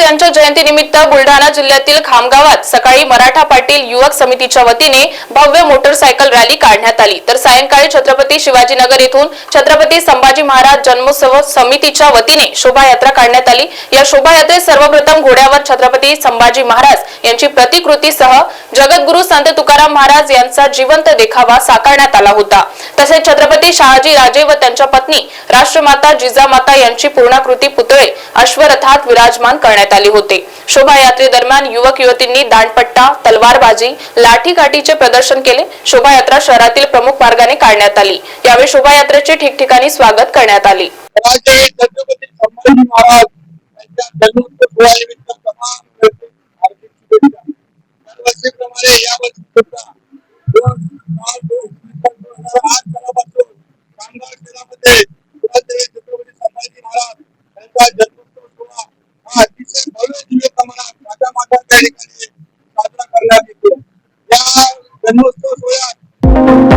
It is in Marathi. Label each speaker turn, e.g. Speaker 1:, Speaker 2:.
Speaker 1: यांच्या जयंतीनिमित्त बुलढाणा जिल्ह्यातील खामगावात सकाळी मराठा पाटील युवक समितीच्या वतीने भव्य मोटरसायकल रॅली काढण्यात आली. तर सायंकाळी छत्रपती शिवाजीनगर येथून छत्रपती संभाजी महाराज जन्मोत्सव समितीच्या वतीने शोभायात्रा काढण्यात आली. या शोभायात्रेत सर्वप्रथम घोड्यावर छत्रपती संभाजी महाराज यांची प्रतिकृतीसह जगद्गुरु संत तुकाराम महाराज यांचा जिवंत देखावा साकारण्यात आला होता. तसेच छत्रपती शहाजी राजे व त्यांच्या पत्नी राष्ट्रमाता जिजामाता यांची पूर्णाकृती पुतळे अश्वरथात विराजमान करण्यात आले होते. शोभायात्रेदरम्यान युवक युवतींनी दांडपट्टा तलवारबाजी लाठीकाठीचे प्रदर्शन केले. शोभायात्रा शहरातील प्रमुख मार्गाने काढण्यात आली. यावेळी शोभायात्रेचे ठिकठिकाणी स्वागत करण्यात आले.
Speaker 2: आपण त्या ठिकाणी साजरा करण्यात येतो या जन्मोत्सव सोहळ्यात.